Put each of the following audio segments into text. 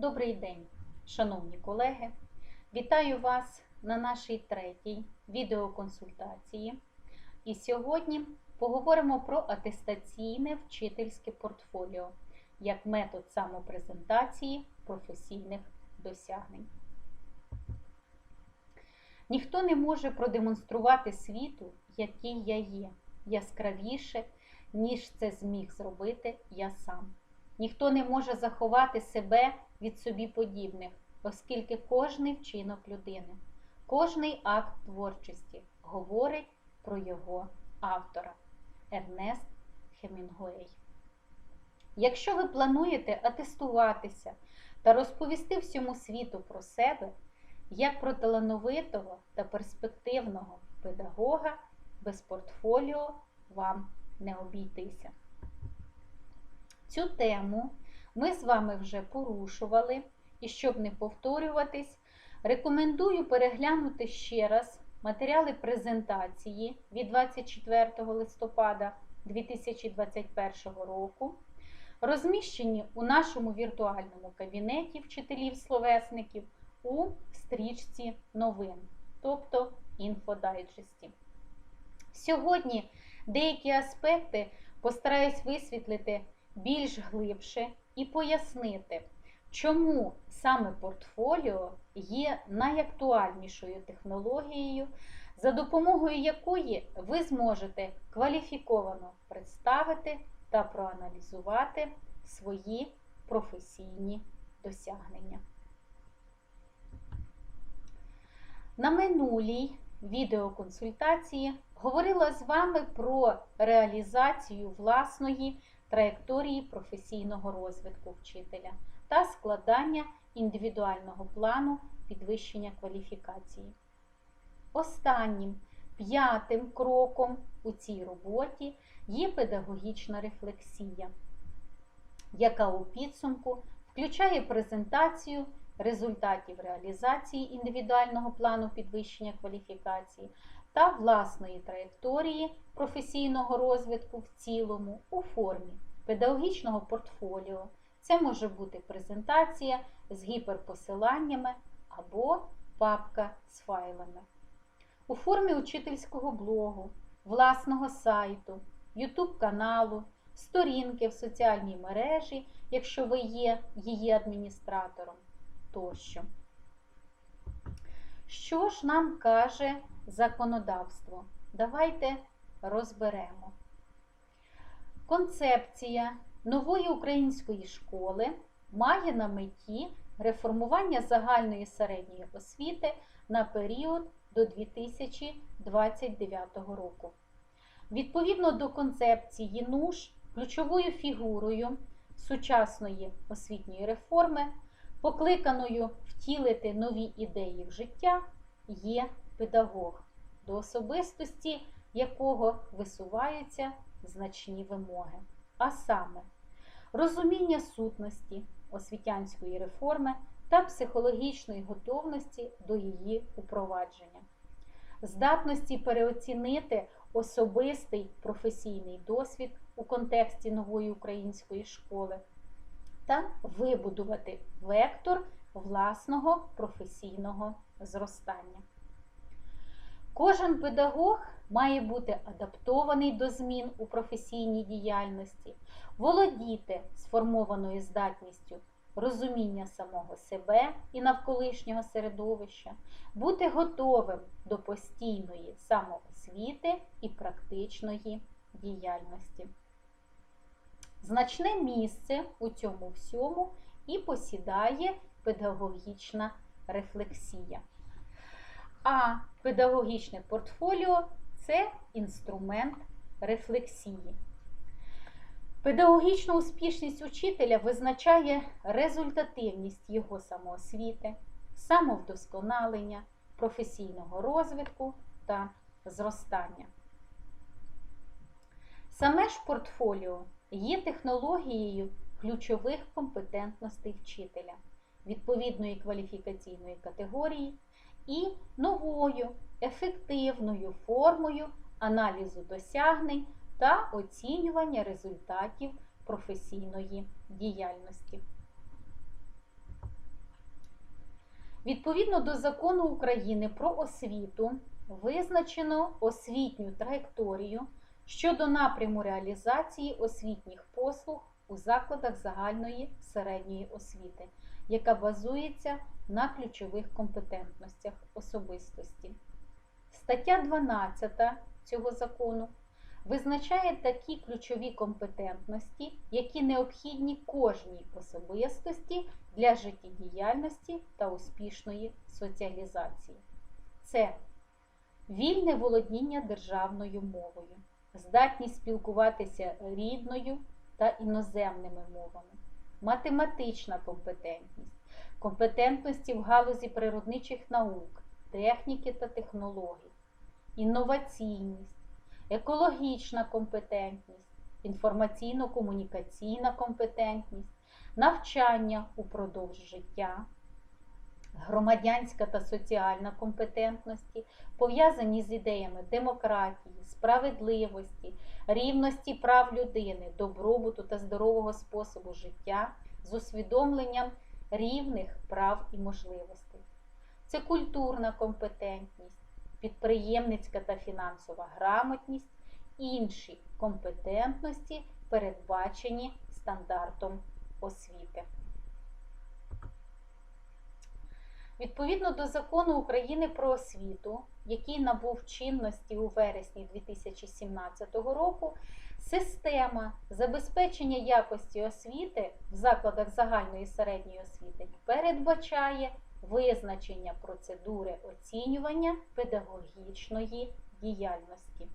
Добрий день, шановні колеги! Вітаю вас на нашій третій відеоконсультації. І сьогодні поговоримо про атестаційне вчительське портфоліо як метод самопрезентації професійних досягнень. Ніхто не може продемонструвати світу, який я є, яскравіше, ніж це зміг зробити я сам. Ніхто не може заховати себе від собі подібних, оскільки кожний вчинок людини, кожний акт творчості говорить про його автора Ернест Хемінгуей. Якщо ви плануєте атестуватися та розповісти всьому світу про себе, як про талановитого та перспективного педагога, без портфоліо вам не обійтися. Цю тему ми з вами вже порушували, і щоб не повторюватись, рекомендую переглянути ще раз матеріали презентації від 24 листопада 2021 року, розміщені у нашому віртуальному кабінеті вчителів-словесників у стрічці новин, тобто інфодайджесті. Сьогодні деякі аспекти постараюсь висвітлити більш глибше і пояснити, чому саме портфоліо є найактуальнішою технологією, за допомогою якої ви зможете кваліфіковано представити та проаналізувати свої професійні досягнення. На минулій відеоконсультації говорила з вами про реалізацію власної траєкторії професійного розвитку вчителя та складання індивідуального плану підвищення кваліфікації. Останнім п'ятим кроком у цій роботі є педагогічна рефлексія, яка у підсумку включає презентацію результатів реалізації індивідуального плану підвищення кваліфікації та власної траєкторії професійного розвитку в цілому у формі педагогічного портфоліо. Це може бути презентація з гіперпосиланнями або папка з файлами. У формі учительського блогу, власного сайту, YouTube каналу, сторінки в соціальній мережі, якщо ви є її адміністратором тощо. Що ж нам каже законодавство? Давайте розберемо. Концепція нової української школи має на меті реформування загальної середньої освіти на період до 2029 року. Відповідно до концепції НУШ, ключовою фігурою сучасної освітньої реформи, покликаною втілити нові ідеї в життя, є педагог, до особистості якого висуваються значні вимоги. А саме, розуміння сутності освітянської реформи та психологічної готовності до її упровадження, здатності переоцінити особистий професійний досвід у контексті нової української школи та вибудувати вектор власного професійного зростання. Кожен педагог має бути адаптований до змін у професійній діяльності, володіти сформованою здатністю розуміння самого себе і навколишнього середовища, бути готовим до постійної самоосвіти і практичної діяльності. Значне місце у цьому всьому і посідає педагогічна рефлексія. А педагогічне портфоліо це інструмент рефлексії. Педагогічну успішність учителя визначає результативність його самоосвіти, самовдосконалення, професійного розвитку та зростання. Саме ж портфоліо є технологією ключових компетентностей вчителя, відповідної кваліфікаційної категорії і новою ефективною формою аналізу досягнень та оцінювання результатів професійної діяльності. Відповідно до закону України про освіту визначено освітню траєкторію щодо напряму реалізації освітніх послуг у закладах загальної середньої освіти, яка базується на ключових компетентностях особистості. Стаття 12 цього закону визначає такі ключові компетентності, які необхідні кожній особистості для життєдіяльності та успішної соціалізації. Це вільне володіння державною мовою, здатність спілкуватися рідною та іноземними мовами, математична компетентність, компетентності в галузі природничих наук, техніки та технологій, інноваційність, екологічна компетентність, інформаційно-комунікаційна компетентність, навчання упродовж життя, громадянська та соціальна компетентності, пов'язані з ідеями демократії, справедливості, рівності прав людини, добробуту та здорового способу життя з усвідомленням рівних прав і можливостей. Це культурна компетентність, підприємницька та фінансова грамотність, інші компетентності, передбачені стандартом освіти. Відповідно до закону України про освіту, який набув чинності у вересні 2017 року, система забезпечення якості освіти в закладах загальної середньої освіти передбачає визначення процедури оцінювання педагогічної діяльності.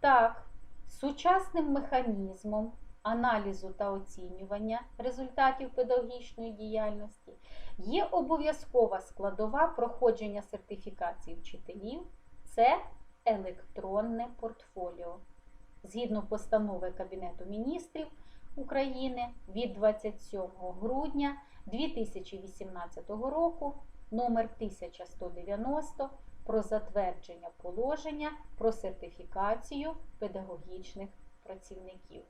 Так, сучасним механізмом аналізу та оцінювання результатів педагогічної діяльності є обов'язкова складова проходження сертифікації вчителів це електронне портфоліо. Згідно постанови Кабінету міністрів України від 27 грудня 2018 року номер 1190 про затвердження положення про сертифікацію педагогічних працівників.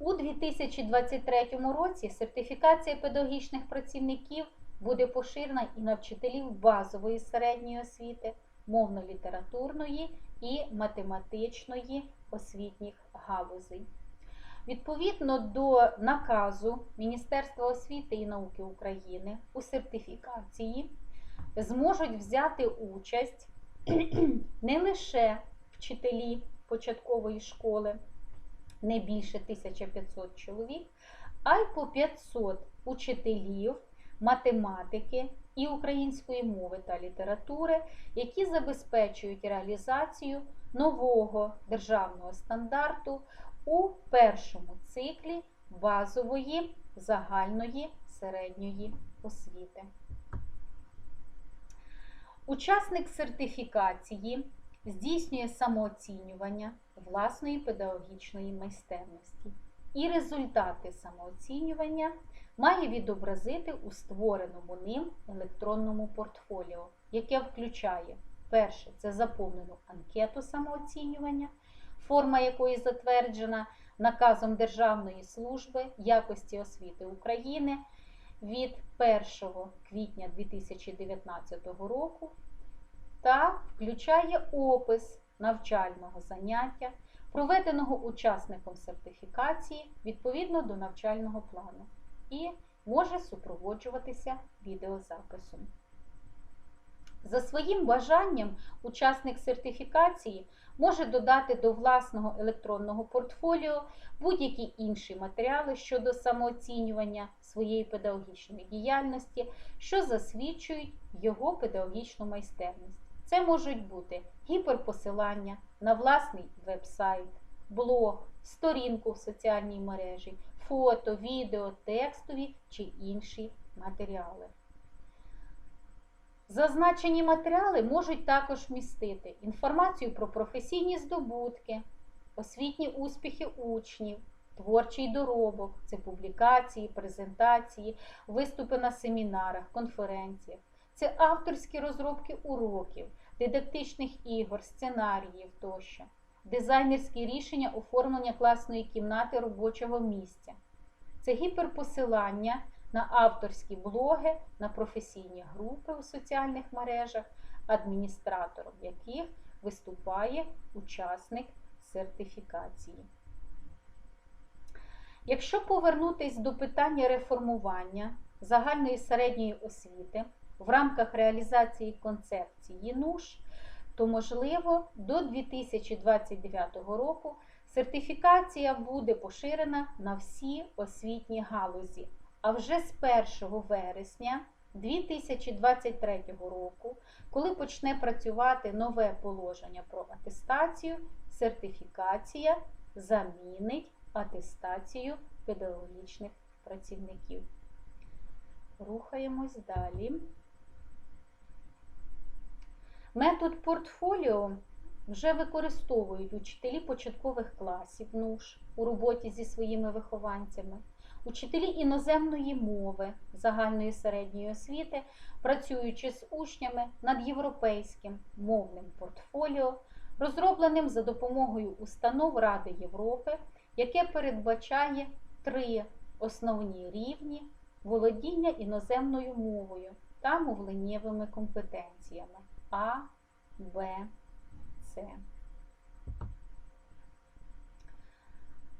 У 2023 році сертифікація педагогічних працівників буде поширена і на вчителів базової середньої освіти, мовно-літературної і математичної освітніх галузей. Відповідно до наказу Міністерства освіти і науки України у сертифікації зможуть взяти участь не лише вчителі початкової школи, не більше 1500 чоловік, а й по 500 учителів математики і української мови та літератури, які забезпечують реалізацію нового державного стандарту у першому циклі базової загальної середньої освіти. Учасник сертифікації здійснює самооцінювання власної педагогічної майстерності. І результати самооцінювання має відобразити у створеному ним електронному портфоліо, яке включає перше це заповнену анкету самооцінювання, форма якої затверджена наказом Державної служби якості освіти України від 1 квітня 2019 року та включає опис навчального заняття, проведеного учасником сертифікації відповідно до навчального плану, і може супроводжуватися відеозаписом. За своїм бажанням учасник сертифікації може додати до власного електронного портфоліо будь-які інші матеріали щодо самооцінювання своєї педагогічної діяльності, що засвідчують його педагогічну майстерність. Це можуть бути гіперпосилання на власний веб-сайт, блог, сторінку в соціальній мережі, фото, відео, текстові чи інші матеріали. Зазначені матеріали можуть також містити інформацію про професійні здобутки, освітні успіхи учнів, творчий доробок, це публікації, презентації, виступи на семінарах, конференціях, це авторські розробки уроків, дидактичних ігор, сценаріїв тощо, дизайнерські рішення оформлення класної кімнати робочого місця. Це гіперпосилання на авторські блоги, на професійні групи у соціальних мережах, адміністратором яких виступає учасник сертифікації. Якщо повернутись до питання реформування загальної середньої освіти в рамках реалізації концепції НУШ, то можливо до 2029 року сертифікація буде поширена на всі освітні галузі. А вже з 1 вересня 2023 року, коли почне працювати нове положення про атестацію, сертифікація замінить атестацію педагогічних працівників. Рухаємось далі. Метод портфоліо вже використовують учителі початкових класів НУШ у роботі зі своїми вихованцями, учителі іноземної мови загальної середньої освіти, працюючи з учнями над європейським мовним портфоліо, розробленим за допомогою установ Ради Європи, яке передбачає три основні рівні володіння іноземною мовою та мовленнєвими компетенціями А, Б, С.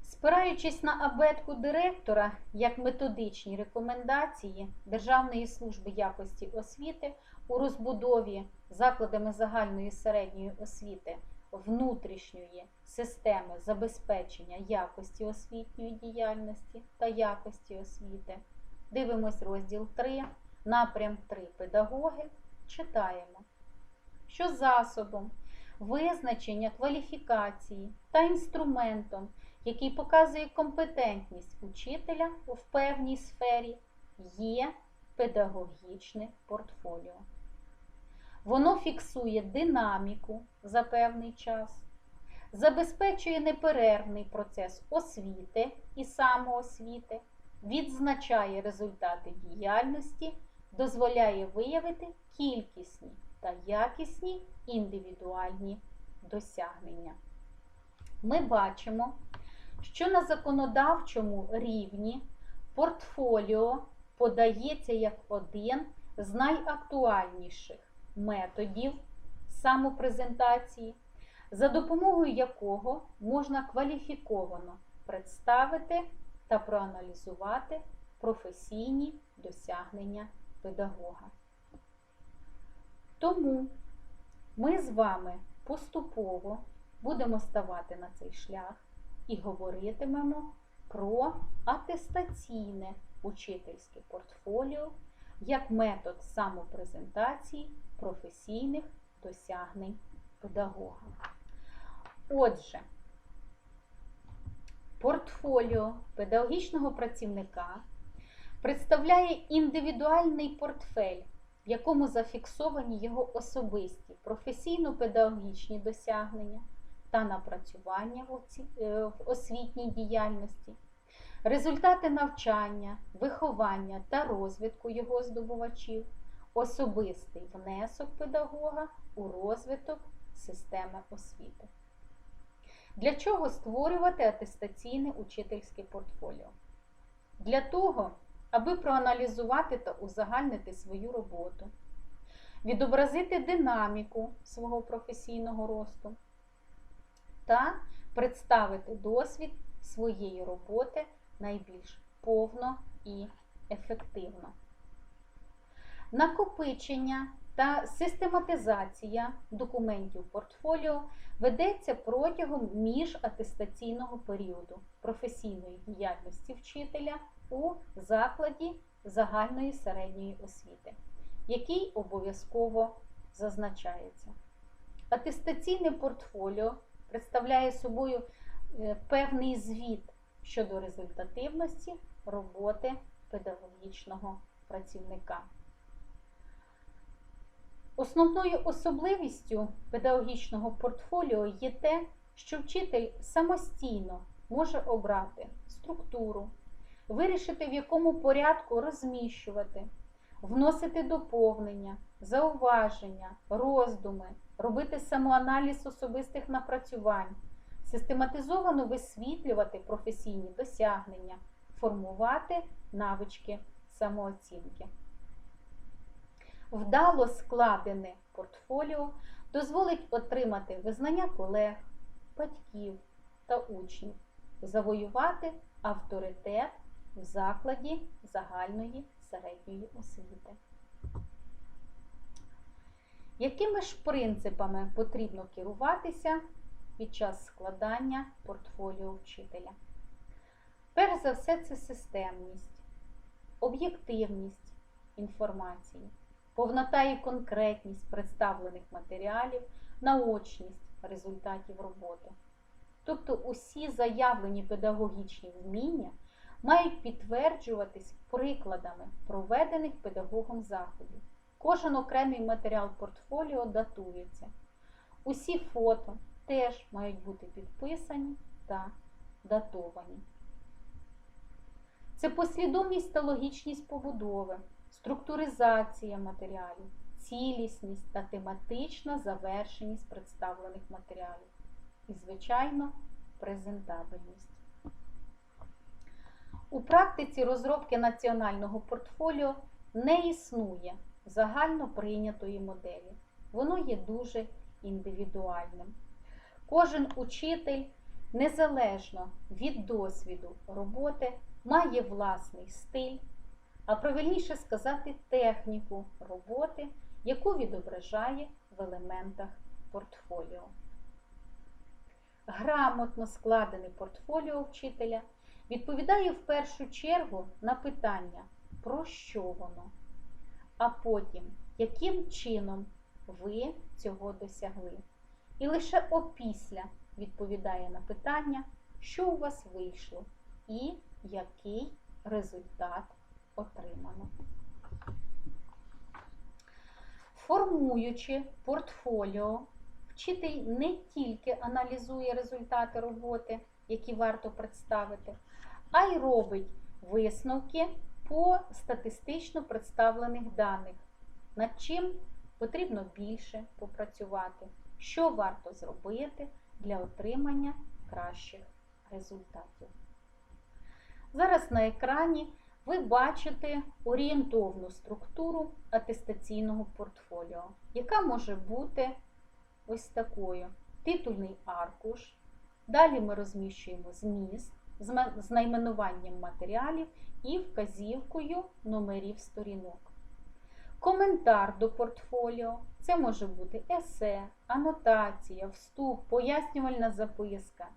Спираючись на абетку директора як методичні рекомендації Державної служби якості освіти у розбудові закладами загальної середньої освіти внутрішньої системи забезпечення якості освітньої діяльності та якості освіти. Дивимось розділ 3, напрям 3 педагоги. Читаємо, що засобом визначення кваліфікації та інструментом, який показує компетентність учителя в певній сфері, є педагогічне портфоліо. Воно фіксує динаміку за певний час, забезпечує неперервний процес освіти і самоосвіти, відзначає результати діяльності, дозволяє виявити кількісні та якісні індивідуальні досягнення. Ми бачимо, що на законодавчому рівні портфоліо подається як один з найактуальніших методів самопрезентації, за допомогою якого можна кваліфіковано представити та проаналізувати професійні досягнення педагога. Тому ми з вами поступово будемо ставати на цей шлях і говоритимемо про атестаційне учительське портфоліо як метод самопрезентації професійних досягнень педагога. Отже, портфоліо педагогічного працівника представляє індивідуальний портфель, в якому зафіксовані його особисті професійно-педагогічні досягнення та напрацювання в освітній діяльності, результати навчання, виховання та розвитку його здобувачів, особистий внесок педагога у розвиток системи освіти. Для чого створювати атестаційне учительське портфоліо? Для того, аби проаналізувати та узагальнити свою роботу, відобразити динаміку свого професійного росту та представити досвід своєї роботи найбільш повно і ефективно. Накопичення та систематизація документів портфоліо ведеться протягом міжатестаційного періоду професійної діяльності вчителя у закладі загальної середньої освіти, який обов'язково зазначається. Атестаційне портфоліо представляє собою певний звіт щодо результативності роботи педагогічного працівника. Основною особливістю педагогічного портфоліо є те, що вчитель самостійно може обрати структуру, вирішити, в якому порядку розміщувати, вносити доповнення, зауваження, роздуми, робити самоаналіз особистих напрацювань, систематизовано висвітлювати професійні досягнення, формувати навички самооцінки. Вдало складене портфоліо дозволить отримати визнання колег, батьків та учнів, завоювати авторитет в закладі загальної середньої освіти. Якими ж принципами потрібно керуватися під час складання портфоліо вчителя? Перш за все, це системність, об'єктивність інформації, повнота і конкретність представлених матеріалів, наочність результатів роботи. Тобто усі заявлені педагогічні вміння мають підтверджуватись прикладами проведених педагогом заходів. Кожен окремий матеріал портфоліо датується. Усі фото теж мають бути підписані та датовані. Це послідовність та логічність побудови, структуризація матеріалів, цілісність та тематична завершеність представлених матеріалів. І, звичайно, презентабельність. У практиці розробки національного портфоліо не існує загально прийнятої моделі. Воно є дуже індивідуальним. Кожен учитель, незалежно від досвіду роботи, має власний стиль, а правильніше сказати, техніку роботи, яку відображає в елементах портфоліо. Грамотно складене портфоліо вчителя відповідає в першу чергу на питання, про що воно, а потім, яким чином ви цього досягли. І лише опісля відповідає на питання, що у вас вийшло і який результат отримано. Формуючи портфоліо, вчитель не тільки аналізує результати роботи, які варто представити, а й робить висновки по статистично представлених даних, над чим потрібно більше попрацювати, що варто зробити для отримання кращих результатів. Зараз на екрані ви бачите орієнтовну структуру атестаційного портфоліо, яка може бути ось такою: титульний аркуш. Далі ми розміщуємо зміст з найменуванням матеріалів і вказівкою номерів сторінок. Коментар до портфоліо це може бути есе, анотація, вступ, пояснювальна записка,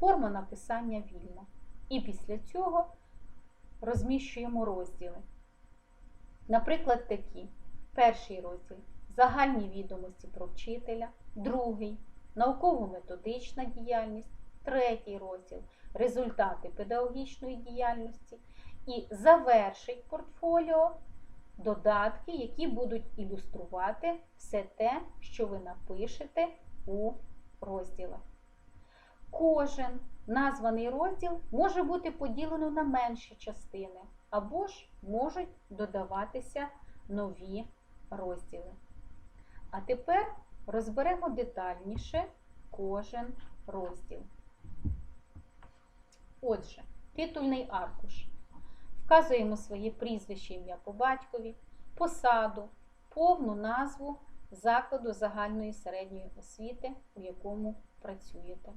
форма написання вільна. І після цього розміщуємо розділи. Наприклад, такі: перший розділ загальні відомості про вчителя, другий науково-методична діяльність, третій розділ результати педагогічної діяльності і завершить портфоліо додатки, які будуть ілюструвати все те, що ви напишете у розділах. Кожен названий розділ може бути поділено на менші частини, або ж можуть додаватися нові розділи. А тепер розберемо детальніше кожен розділ. Отже, титульний аркуш. Вказуємо своє прізвище ім'я по батькові, посаду, повну назву закладу загальної середньої освіти, у якому працюєте.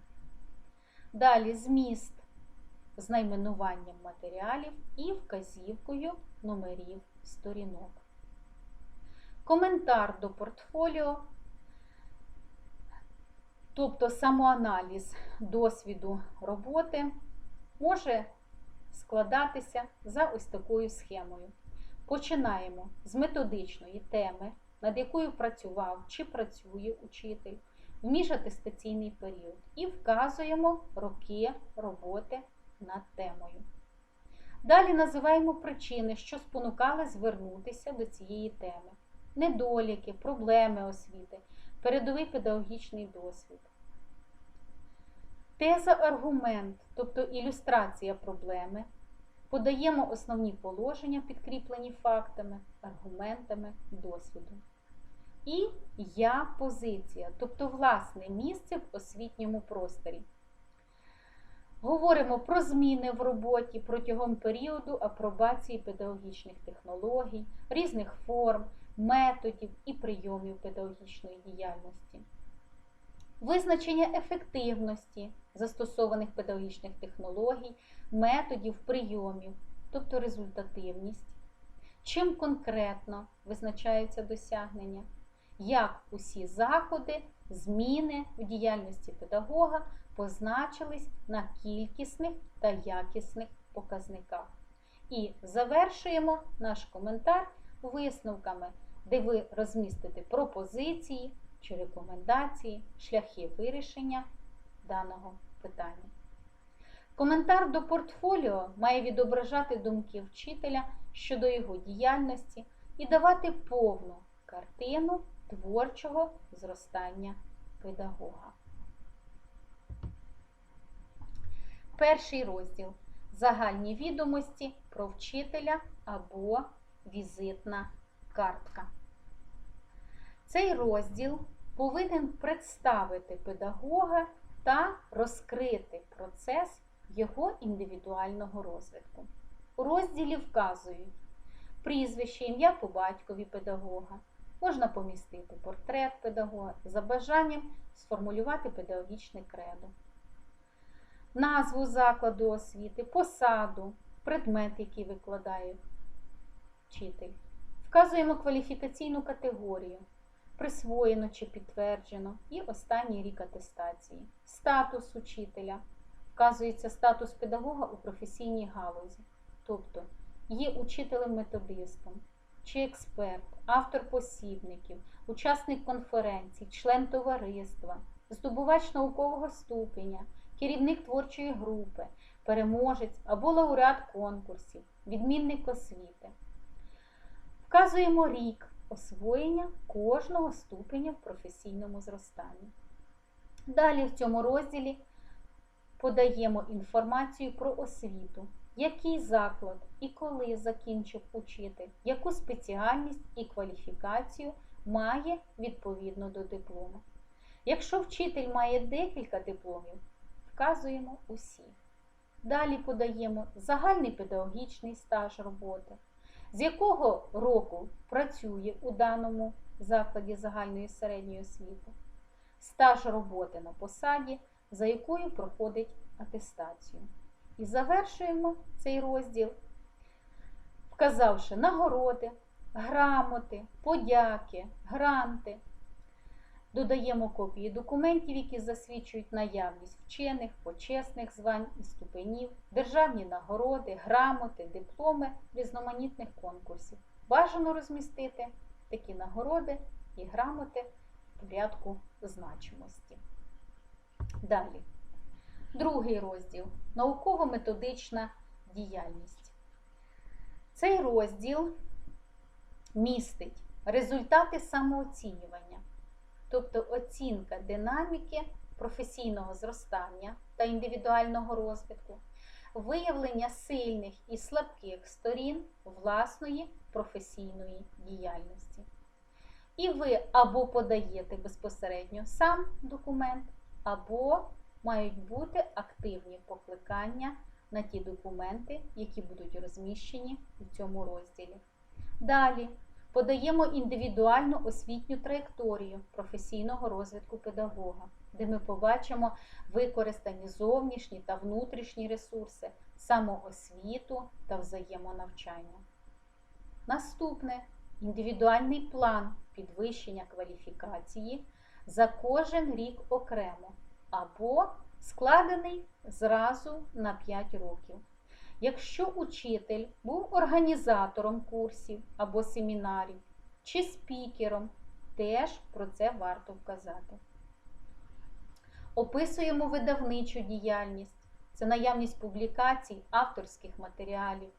Далі зміст з найменуванням матеріалів і вказівкою номерів сторінок. Коментар до портфоліо, тобто самоаналіз досвіду роботи, може складатися за ось такою схемою. Починаємо з методичної теми, над якою працював чи працює учитель міжатестаційний період, і вказуємо роки роботи над темою. Далі називаємо причини, що спонукали звернутися до цієї теми: недоліки, проблеми освіти, передовий педагогічний досвід. Теза аргумент, тобто ілюстрація проблеми. Подаємо основні положення, підкріплені фактами, аргументами, досвідом. І я позиція, тобто власне місце в освітньому просторі. Говоримо про зміни в роботі протягом періоду апробації педагогічних технологій, різних форм, методів і прийомів педагогічної діяльності. Визначення ефективності застосованих педагогічних технологій, методів, прийомів, тобто результативність, чим конкретно визначаються досягнення, як усі заходи, зміни в діяльності педагога позначились на кількісних та якісних показниках. І завершуємо наш коментар висновками, де ви розмістите пропозиції чи рекомендації, шляхи вирішення даного питання. Коментар до портфоліо має відображати думки вчителя щодо його діяльності і давати повну картину творчого зростання педагога. Перший розділ загальні відомості про вчителя або візитна картка. Цей розділ повинен представити педагога та розкрити процес його індивідуального розвитку. У розділі вказують прізвище, ім'я по батькові педагога. Можна помістити портрет педагога за бажанням сформулювати педагогічне кредо назву закладу освіти, посаду, предмет, який викладає вчитель. Вказуємо кваліфікаційну категорію, присвоєно чи підтверджено, і останній рік атестації, статус учителя. Вказується статус педагога у професійній галузі, тобто є учителем-методистом чи експерт, автор посібників, учасник конференцій, член товариства, здобувач наукового ступеня, керівник творчої групи, переможець або лауреат конкурсів, відмінник освіти. Вказуємо рік освоєння кожного ступеня в професійному зростанні. Далі в цьому розділі подаємо інформацію про освіту, який заклад і коли закінчив учитель, яку спеціальність і кваліфікацію має відповідно до диплому. Якщо вчитель має декілька дипломів, вказуємо усі. Далі подаємо загальний педагогічний стаж роботи, з якого року працює у даному закладі загальної середньої освіти, стаж роботи на посаді, за якою проходить атестацію. І завершуємо цей розділ, вказавши нагороди, грамоти, подяки, гранти. Додаємо копії документів, які засвідчують наявність вчених, почесних звань і ступенів, державні нагороди, грамоти, дипломи різноманітних конкурсів. Бажано розмістити такі нагороди і грамоти в порядку значимості. Далі. Другий розділ науково-методична діяльність. Цей розділ містить результати самооцінювання тобто оцінка динаміки професійного зростання та індивідуального розвитку, виявлення сильних і слабких сторін власної професійної діяльності. І ви або подаєте безпосередньо сам документ, або мають бути активні покликання на ті документи, які будуть розміщені у цьому розділі. Далі Подаємо індивідуальну освітню траєкторію професійного розвитку педагога, де ми побачимо використані зовнішні та внутрішні ресурси, самоосвіту та взаємонавчання. Наступне індивідуальний план підвищення кваліфікації за кожен рік окремо або складений зразу на 5 років. Якщо учитель був організатором курсів або семінарів чи спікером, теж про це варто вказати. Описуємо видавничу діяльність, це наявність публікацій, авторських матеріалів,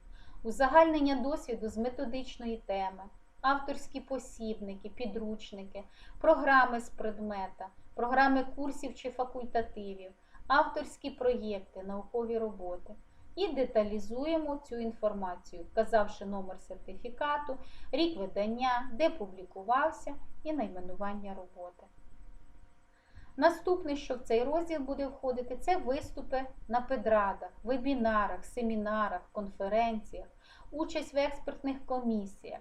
узагальнення досвіду з методичної теми, авторські посібники, підручники, програми з предмета, програми курсів чи факультативів, авторські проєкти, наукові роботи і деталізуємо цю інформацію, вказавши номер сертифікату, рік видання, де публікувався і найменування роботи. Наступне, що в цей розділ буде входити, це виступи на педрадах, вебінарах, семінарах, конференціях, участь в експертних комісіях,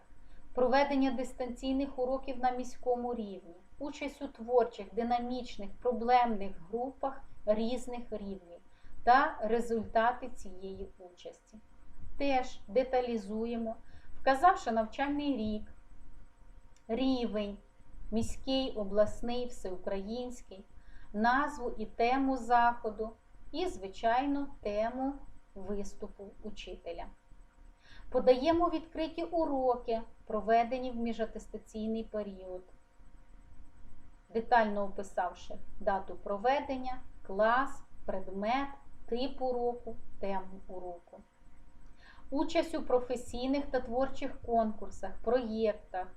проведення дистанційних уроків на міському рівні, участь у творчих, динамічних, проблемних групах різних рівнів та результати цієї участі. Теж деталізуємо, вказавши навчальний рік, рівень, міський, обласний, всеукраїнський, назву і тему заходу, і, звичайно, тему виступу учителя. Подаємо відкриті уроки, проведені в міжатестаційний період, детально описавши дату проведення, клас, предмет, тип уроку, тему уроку. Участь у професійних та творчих конкурсах, проєктах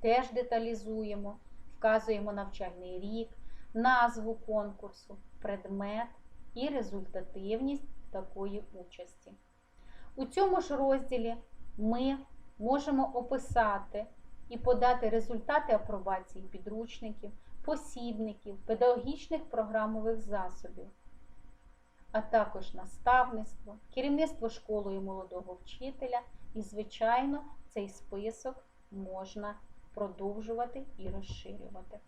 теж деталізуємо, вказуємо навчальний рік, назву конкурсу, предмет і результативність такої участі. У цьому ж розділі ми можемо описати і подати результати апробації підручників, посібників, педагогічних програмових засобів, а також наставництво, керівництво школою молодого вчителя і, звичайно, цей список можна продовжувати і розширювати.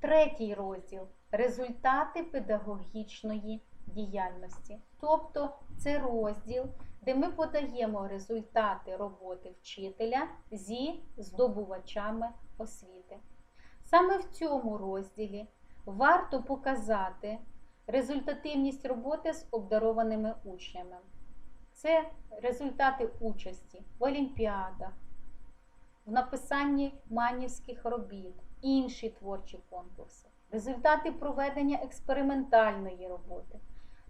Третій розділ результати педагогічної діяльності. Тобто це розділ, де ми подаємо результати роботи вчителя зі здобувачами освіти. Саме в цьому розділі варто показати результативність роботи з обдарованими учнями. Це результати участі в олімпіадах, в написанні манівських робіт, інші творчі конкурси, результати проведення експериментальної роботи.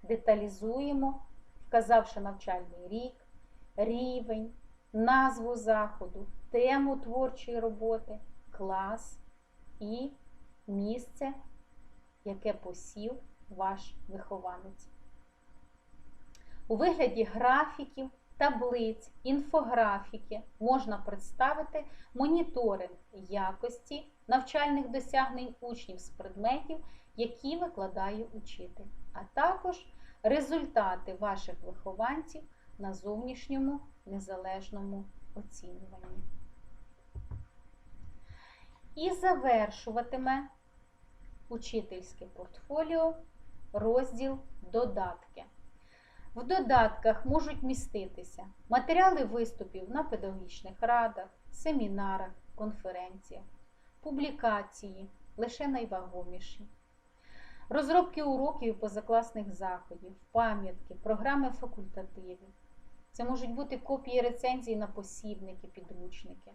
Деталізуємо, вказавши навчальний рік, рівень, назву заходу, тему творчої роботи, клас і місце, яке посів ваш вихованець. У вигляді графіків, таблиць, інфографіки можна представити моніторинг якості навчальних досягнень учнів з предметів, які викладає учитель, а також результати ваших вихованців на зовнішньому незалежному оцінюванні. І завершуватиме учительське портфоліо розділ Додатки. В додатках можуть міститися матеріали виступів на педагогічних радах, семінарах, конференціях, публікації, лише найвагоміші, розробки уроків і позакласних заходів, пам'ятки, програми факультативів. Це можуть бути копії рецензій на посібники, підручники,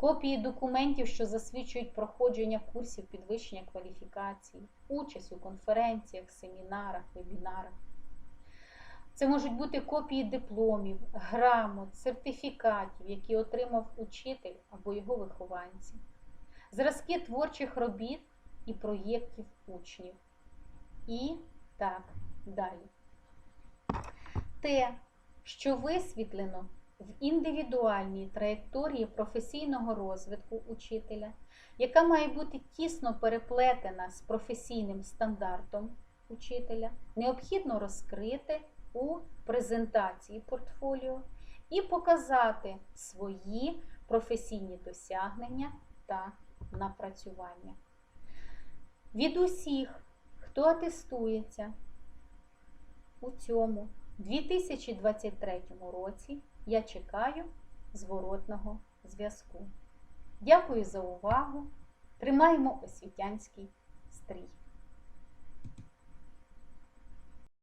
копії документів, що засвідчують проходження курсів підвищення кваліфікації, участь у конференціях, семінарах, вебінарах. Це можуть бути копії дипломів, грамот, сертифікатів, які отримав учитель або його вихованці, зразки творчих робіт і проєктів учнів. І так далі. Те, що висвітлено в індивідуальній траєкторії професійного розвитку учителя, яка має бути тісно переплетена з професійним стандартом учителя, необхідно розкрити у презентації портфоліо і показати свої професійні досягнення та напрацювання. Від усіх, хто атестується у цьому 2023 році, я чекаю зворотного зв'язку. Дякую за увагу! Тримаємо освітянський стрій!